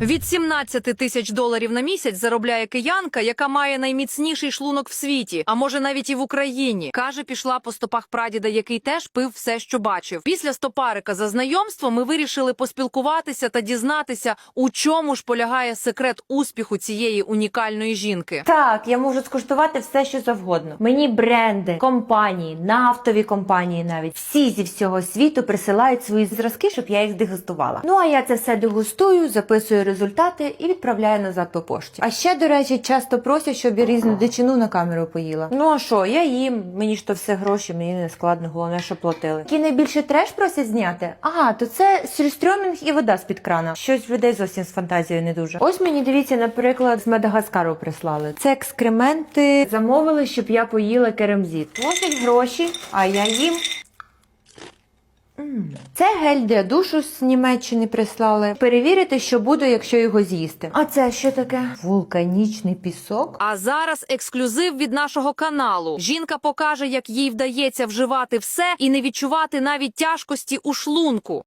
Від 17 тисяч доларів на місяць заробляє киянка, яка має найміцніший шлунок в світі, а може навіть і в Україні. Каже, пішла по стопах прадіда, який теж пив все, що бачив. Після стопарика за знайомство ми вирішили поспілкуватися та дізнатися, у чому ж полягає секрет успіху цієї унікальної жінки. Так, я можу скуштувати все, що завгодно. Мені бренди, компанії, нафтові компанії навіть всі зі всього світу присилають свої зразки, щоб я їх дегустувала. Ну а я це все дегустую, записую результати і відправляю назад по пошті. А ще, до речі, часто просять, щоб я різну дичину на камеру поїла. Ну а що, я їм, мені ж то все гроші, мені не складно, головне, що платили. Який найбільше треш просять зняти? Ага, то це сюрстрьомінг і вода з-під крана. Щось людей зовсім з фантазією не дуже. Ось мені дивіться, наприклад, з Мадагаскару прислали. Це екскременти замовили, щоб я поїла керамзіт. Просять гроші, а я їм. Це гель для душу з Німеччини прислали. Перевірити, що буде, якщо його з'їсти. А це що таке? Вулканічний пісок. А зараз ексклюзив від нашого каналу. Жінка покаже, як їй вдається вживати все і не відчувати навіть тяжкості у шлунку.